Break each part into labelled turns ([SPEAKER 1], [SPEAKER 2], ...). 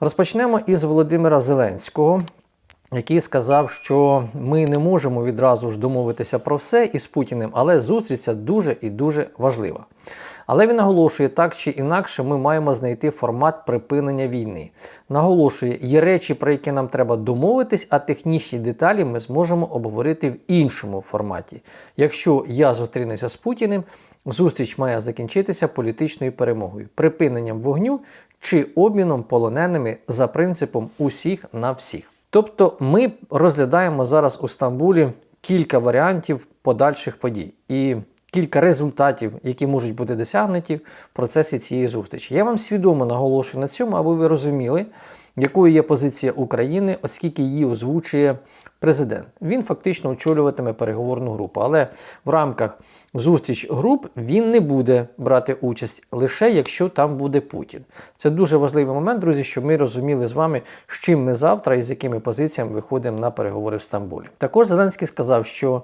[SPEAKER 1] Розпочнемо із Володимира Зеленського, який сказав, що ми не можемо відразу ж домовитися про все із Путіним, але зустріч дуже і дуже важлива. Але він наголошує, так чи інакше, ми маємо знайти формат припинення війни. Наголошує, є речі, про які нам треба домовитись, а технічні деталі ми зможемо обговорити в іншому форматі. Якщо я зустрінуся з Путіним, зустріч має закінчитися політичною перемогою, припиненням вогню чи обміном полоненими за принципом усіх на всіх. Тобто ми розглядаємо зараз у Стамбулі кілька варіантів подальших подій і кілька результатів, які можуть бути досягнуті в процесі цієї зустрічі. Я вам свідомо наголошую на цьому, аби ви розуміли, якою є позиція України, оскільки її озвучує президент. Він фактично очолюватиме переговорну групу, але в рамках зустріч груп він не буде брати участь лише якщо там буде Путін. Це дуже важливий момент, друзі, щоб ми розуміли з вами, з чим ми завтра і з якими позиціями виходимо на переговори в Стамбулі. Також Зеленський сказав, що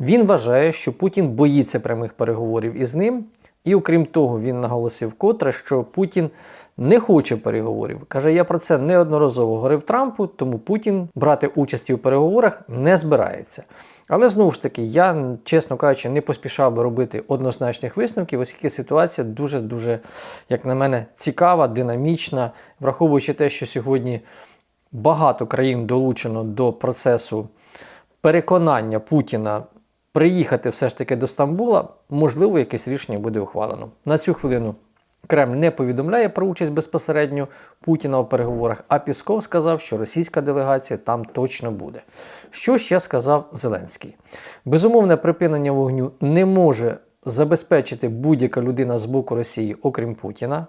[SPEAKER 1] він вважає, що Путін боїться прямих переговорів із ним. І окрім того, він наголосив котре, що Путін не хоче переговорів. Каже, я про це неодноразово говорив Трампу, тому Путін брати участь у переговорах не збирається. Але знову ж таки, я, чесно кажучи, не поспішав би робити однозначних висновків, оскільки ситуація дуже-дуже, як на мене, цікава, динамічна, враховуючи те, що сьогодні багато країн долучено до процесу переконання Путіна приїхати все ж таки до Стамбула, можливо, якесь рішення буде ухвалено. На цю хвилину Кремль не повідомляє про участь безпосередньо Путіна у переговорах, а Пісков сказав, що російська делегація там точно буде. Що ще сказав Зеленський? Безумовне припинення вогню не може забезпечити будь-яка людина з боку Росії, окрім Путіна.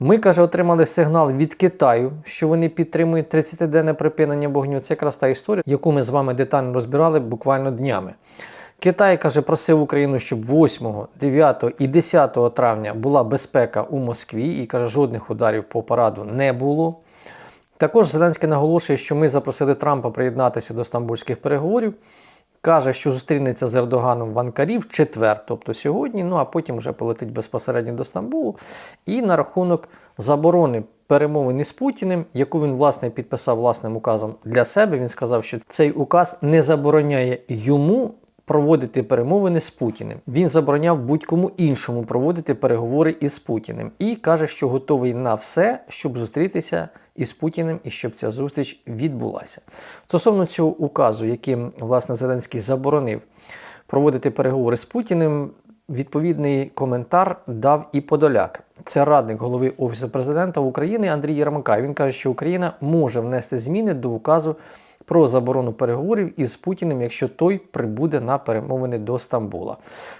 [SPEAKER 1] Ми, каже, отримали сигнал від Китаю, що вони підтримують 30-денне припинення вогню. Це якраз та історія, яку ми з вами детально розбирали буквально днями. Китай каже, просив Україну, щоб 8, 9 і 10 травня була безпека у Москві і каже, жодних ударів по параду не було. Також Зеленський наголошує, що ми запросили Трампа приєднатися до стамбульських переговорів. Каже, що зустрінеться з Ердоганом в Анкарі в четвер, тобто сьогодні, ну а потім вже полетить безпосередньо до Стамбулу. І на рахунок заборони перемовин із Путіним, яку він власне підписав власним указом для себе. Він сказав, що цей указ не забороняє йому проводити перемовини з Путіним. Він забороняв будь-кому іншому проводити переговори із Путіним і каже, що готовий на все, щоб зустрітися із Путіним і щоб ця зустріч відбулася. Стосовно цього указу, яким власне Зеленський заборонив проводити переговори з Путіним. Відповідний коментар дав і Подоляк. Це радник голови Офісу президента України Андрій Єрмака. Він каже, що Україна може внести зміни до указу про заборону переговорів із Путіним, якщо той прибуде на перемовини до Стамбула.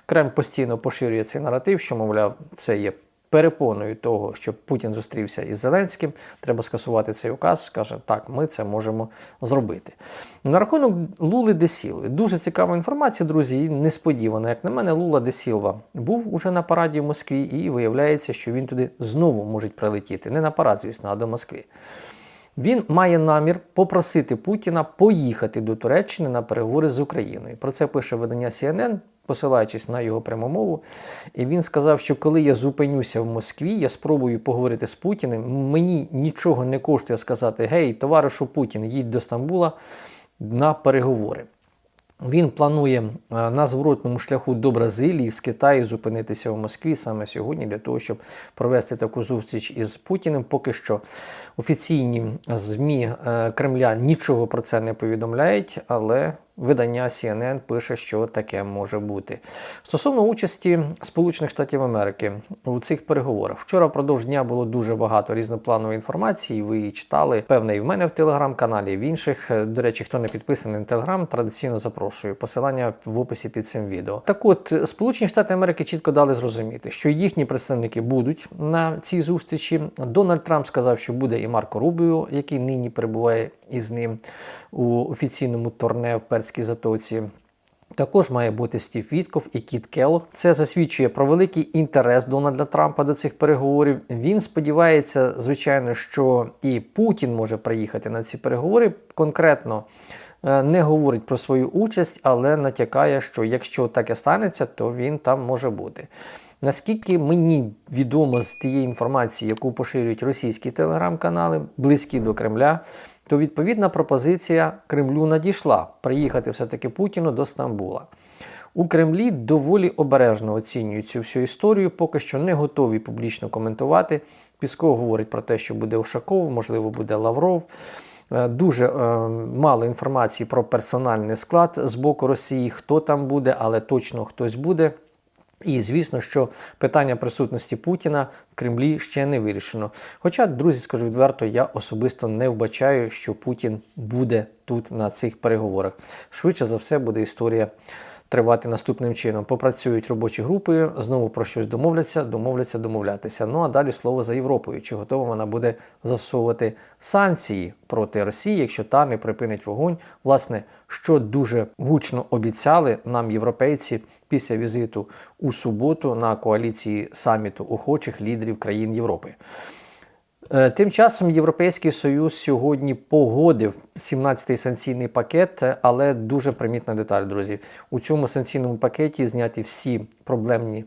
[SPEAKER 1] Кремль постійно поширює цей наратив, що, мовляв, це є перепоною того, щоб Путін зустрівся із Зеленським. Треба скасувати цей указ. Каже, так, ми це можемо зробити. На рахунок Лули Десілви. Дуже цікава інформація, друзі, і несподівана. Як на мене, Лула Десілва був уже на параді в Москві, і виявляється, що він туди знову може прилетіти. Не на парад, звісно, а до Москви. Він має намір попросити Путіна поїхати до Туреччини на переговори з Україною. Про це пише видання CNN, посилаючись на його прямомову. І він сказав, що коли я зупинюся в Москві, я спробую поговорити з Путіним. Мені нічого не коштує сказати: Гей, товаришу Путін, їдь до Стамбула на переговори. Він планує е, на зворотному шляху до Бразилії з Китаю зупинитися в Москві саме сьогодні для того, щоб провести таку зустріч із Путіним. Поки що офіційні ЗМІ е, Кремля нічого про це не повідомляють, але видання CNN пише, що таке може бути. Стосовно участі Сполучених Штатів Америки у цих переговорах, вчора впродовж дня було дуже багато різнопланової інформації. Ви її читали. Певне, і в мене в телеграм-каналі, і в інших. До речі, хто не підписаний на телеграм, традиційно запрошую. Посилання в описі під цим відео. Так от, Сполучені Штати Америки чітко дали зрозуміти, що їхні представники будуть на цій зустрічі. Дональд Трамп сказав, що буде і Марко Рубіо, який нині перебуває із ним у офіційному турне в Перській затоці. Також має бути Стів Вітков і Кіт Келлог. Це засвідчує про великий інтерес Дональда Трампа до цих переговорів. Він сподівається, звичайно, що і Путін може приїхати на ці переговори. Конкретно е, не говорить про свою участь, але натякає, що якщо таке станеться, то він там може бути. Наскільки мені відомо з тієї інформації, яку поширюють російські телеграм-канали, близькі до Кремля, то відповідна пропозиція Кремлю надійшла приїхати все-таки Путіну до Стамбула. У Кремлі доволі обережно оцінюють цю всю історію, поки що не готові публічно коментувати. Пісков говорить про те, що буде Ушаков, можливо, буде Лавров. Е, Дуже е, мало інформації про персональний склад з боку Росії, хто там буде, але точно хтось буде. І звісно, що питання присутності Путіна в Кремлі ще не вирішено. Хоча, друзі, скажу відверто, я особисто не вбачаю, що Путін буде тут на цих переговорах. Швидше за все буде історія тривати наступним чином. Попрацюють робочі групи, знову про щось домовляться, домовляться, домовлятися. Ну а далі слово за Європою. Чи готова вона буде засовувати санкції проти Росії, якщо та не припинить вогонь? Власне, що дуже гучно обіцяли нам європейці після візиту у суботу на коаліції саміту охочих лідерів країн Європи. Е, Тим часом Європейський Союз сьогодні погодив 17-й санкційний пакет, е, але дуже примітна деталь, друзі. У цьому санкційному пакеті зняті всі проблемні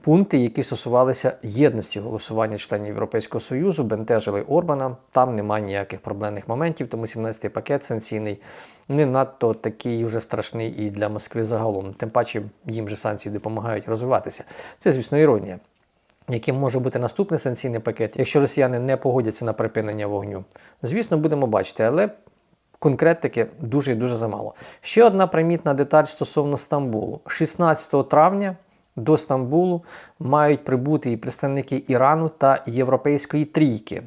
[SPEAKER 1] пункти, які стосувалися єдності голосування членів Європейського Союзу, бентежили Орбана. Там немає ніяких проблемних моментів, тому 17-й пакет санкційний не надто такий вже страшний і для Москви загалом. Тим паче їм же санкції допомагають розвиватися. Це, звісно, іронія яким може бути наступний санкційний пакет, якщо росіяни не погодяться на припинення вогню. Звісно, будемо бачити, але конкретики дуже і дуже замало. Ще одна примітна деталь стосовно Стамбулу. 16 травня до Стамбулу мають прибути і представники Ірану та Європейської трійки.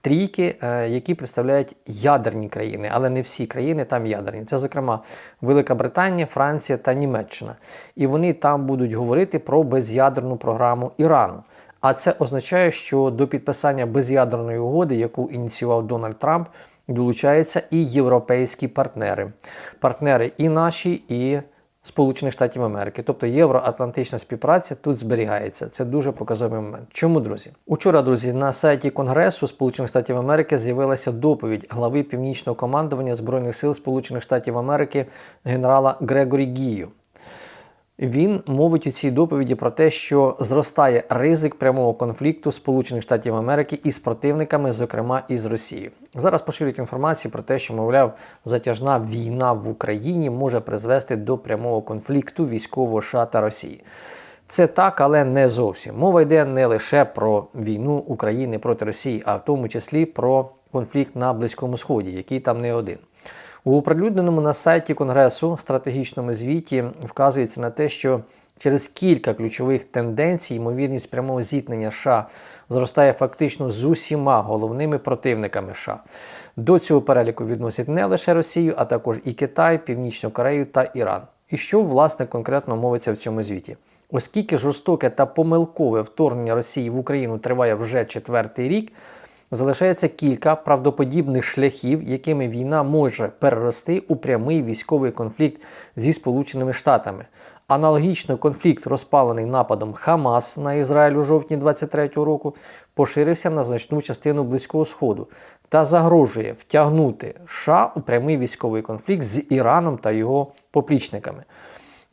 [SPEAKER 1] Трійки, е, які представляють ядерні країни, але не всі країни там ядерні. Це, зокрема, Велика Британія, Франція та Німеччина. І вони там будуть говорити про без'ядерну програму Ірану. А це означає, що до підписання без'ядерної угоди, яку ініціював Дональд Трамп, долучаються і європейські партнери. Партнери і наші, і Сполучених Штатів Америки, тобто євроатлантична співпраця тут зберігається. Це дуже показовий момент. Чому, друзі? Учора, друзі, на сайті Конгресу Сполучених Штатів Америки з'явилася доповідь глави північного командування Збройних сил Сполучених Штатів Америки генерала Грегорі Гію. Він мовить у цій доповіді про те, що зростає ризик прямого конфлікту Сполучених Штатів Америки із противниками, зокрема із Росією. Зараз поширюють інформацію про те, що, мовляв, затяжна війна в Україні може призвести до прямого конфлікту військового США та Росії. Це так, але не зовсім. Мова йде не лише про війну України проти Росії, а в тому числі про конфлікт на Близькому Сході, який там не один. У оприлюдненому на сайті Конгресу стратегічному звіті вказується на те, що через кілька ключових тенденцій ймовірність прямого зіткнення США зростає фактично з усіма головними противниками США. До цього переліку відносять не лише Росію, а також і Китай, Північну Корею та Іран. І що власне конкретно мовиться в цьому звіті? Оскільки жорстоке та помилкове вторгнення Росії в Україну триває вже четвертий рік. Залишається кілька правдоподібних шляхів, якими війна може перерости у прямий військовий конфлікт зі Сполученими Штатами. Аналогічно конфлікт, розпалений нападом Хамас на Ізраїль у жовтні 23-го року, поширився на значну частину Близького Сходу та загрожує втягнути США у прямий військовий конфлікт з Іраном та його поплічниками.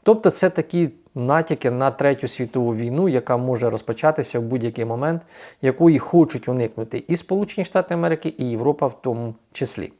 [SPEAKER 1] Тобто це такі натяки на третю світову війну, яка може розпочатися в будь-який момент, якої хочуть уникнути і Сполучені Штати Америки, і Європа в тому числі.